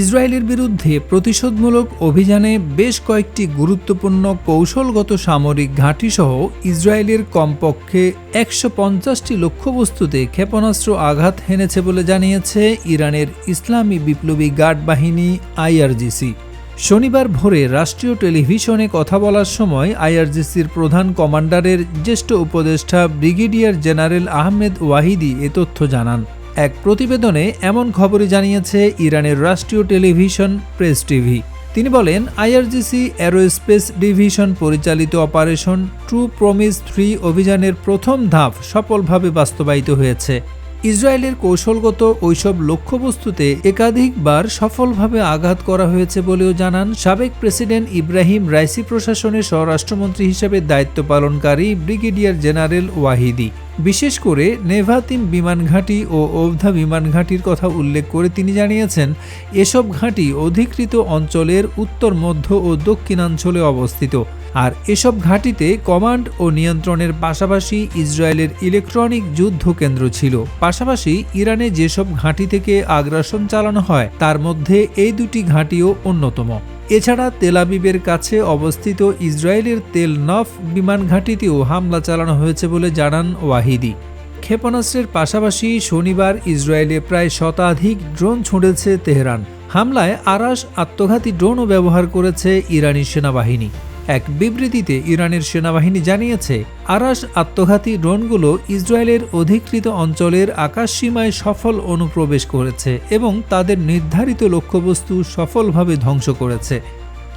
ইসরায়েলের বিরুদ্ধে প্রতিশোধমূলক অভিযানে বেশ কয়েকটি গুরুত্বপূর্ণ কৌশলগত সামরিক ঘাঁটিসহ ইসরায়েলের কমপক্ষে একশো পঞ্চাশটি লক্ষ্যবস্তুতে ক্ষেপণাস্ত্র আঘাত হেনেছে বলে জানিয়েছে ইরানের ইসলামী বিপ্লবী গার্ড বাহিনী আইআরজিসি। শনিবার ভোরে রাষ্ট্রীয় টেলিভিশনে কথা বলার সময় আইআরজিসির প্রধান কমান্ডারের জ্যেষ্ঠ উপদেষ্টা ব্রিগেডিয়ার জেনারেল আহমেদ ওয়াহিদি এ তথ্য জানান। এক প্রতিবেদনে এমন খবরই জানিয়েছে ইরানের রাষ্ট্রীয় টেলিভিশন প্রেস টিভি। তিনি বলেন, আইআরজিসি অ্যারোস্পেস ডিভিশন পরিচালিত অপারেশন ট্রু প্রমিস থ্রি অভিযানের প্রথম ধাপ সফলভাবে বাস্তবায়িত হয়েছে। ইসরায়েলের কৌশলগত ওইসব লক্ষ্যবস্তুতে একাধিকবার সফলভাবে আঘাত করা হয়েছে বলেও জানান সাবেক প্রেসিডেন্ট ইব্রাহিম রাইসি প্রশাসনের স্বরাষ্ট্রমন্ত্রী হিসেবে দায়িত্ব পালনকারী ব্রিগেডিয়ার জেনারেল ওয়াহিদি। বিশেষ করে নেভাতিম বিমান ঘাঁটি ও ওভধা বিমান ঘাঁটির কথা উল্লেখ করে তিনি জানিয়েছেন, এসব ঘাঁটি অধিকৃত অঞ্চলের উত্তর, মধ্য ও দক্ষিণাঞ্চলে অবস্থিত। আর এসব ঘাঁটিতে কমান্ড ও নিয়ন্ত্রণের পাশাপাশি ইসরায়েলের ইলেকট্রনিক যুদ্ধ কেন্দ্র ছিল। পাশাপাশি ইরানে যেসব ঘাঁটি থেকে আগ্রাসন চালানো হয়, তার মধ্যে এই দুটি ঘাঁটিও অন্যতম। এছাড়া তেলাবিবের কাছে অবস্থিত ইসরায়েলের তেল নফ বিমান ঘাঁটিতেও হামলা চালানো হয়েছে বলে জানান ওয়াহিদি। ক্ষেপণাস্ত্রের পাশাপাশি শনিবার ইসরায়েলে প্রায় শতাধিক ড্রোন ছুঁড়েছে তেহরান। হামলায় আরাস আত্মঘাতী ড্রোনও ব্যবহার করেছে ইরানি সেনাবাহিনী। এক বিবৃতিতে ইরানের সেনাবাহিনী জানিয়েছে আরাস আত্মঘাতী ড্রোনগুলো ইসরায়েলের অধিকৃত অঞ্চলের আকাশসীমায় সফল অনুপ্রবেশ করেছে এবং তাদের নির্ধারিত লক্ষ্যবস্তু সফলভাবে ধ্বংস করেছে।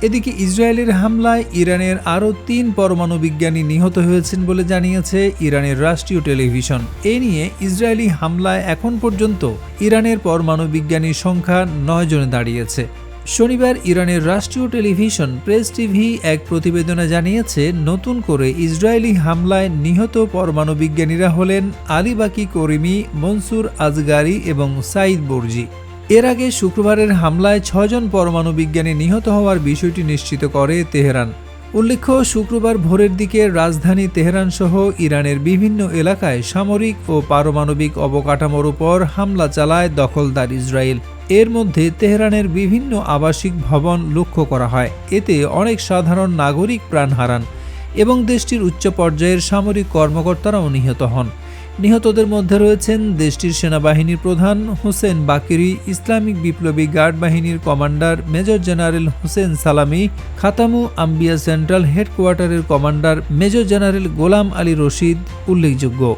এদিকে ইসরায়েলের হামলায় ইরানের আরও তিন পরমাণু বিজ্ঞানী নিহত হয়েছেন বলে জানিয়েছে ইরানের রাষ্ট্রীয় টেলিভিশন। এ নিয়ে ইসরায়েলি হামলায় এখন পর্যন্ত ইরানের পরমাণু বিজ্ঞানীর সংখ্যা নয় জনে দাঁড়িয়েছে। শনিবার ইরানের রাষ্ট্রীয় টেলিভিশন প্রেস টিভি এক প্রতিবেদনে জানিয়েছে, নতুন করে ইসরায়েলি হামলায় নিহত পরমাণু বিজ্ঞানীরা হলেন আলিবাকি করিমি, মনসুর আজগারি এবং সাইদ বর্জি। এর আগে শুক্রবারের হামলায় ছজন পরমাণু বিজ্ঞানী নিহত হওয়ার বিষয়টি নিশ্চিত করে তেহরান। উল্লেখ্য, শুক্রবার ভোরের দিকে রাজধানী তেহরান সহ ইরানের বিভিন্ন এলাকায় সামরিক ও পারমাণবিক অবকাঠামোর উপর হামলা চালায় দখলদার ইসরায়েল। এর মধ্যে তেহরানের বিভিন্ন আবাসিক ভবন লক্ষ্য করা হয়। এতে অনেক সাধারণ নাগরিক প্রাণ হারান এবং দেশটির উচ্চ পর্যায়ের সামরিক কর্মকর্তারাও নিহত হন। নিহতদের মধ্যে রয়েছেন দেশটির সেনাবাহিনীর প্রধান হোসেন বাকিরি, ইসলামিক বিপ্লবী গার্ড বাহিনীর commander major general Hossein Salami, Khatam Anbiya central হেডকোয়ার্টারের commander major general Gholam Ali Rashid উল্লেখযোগ্য।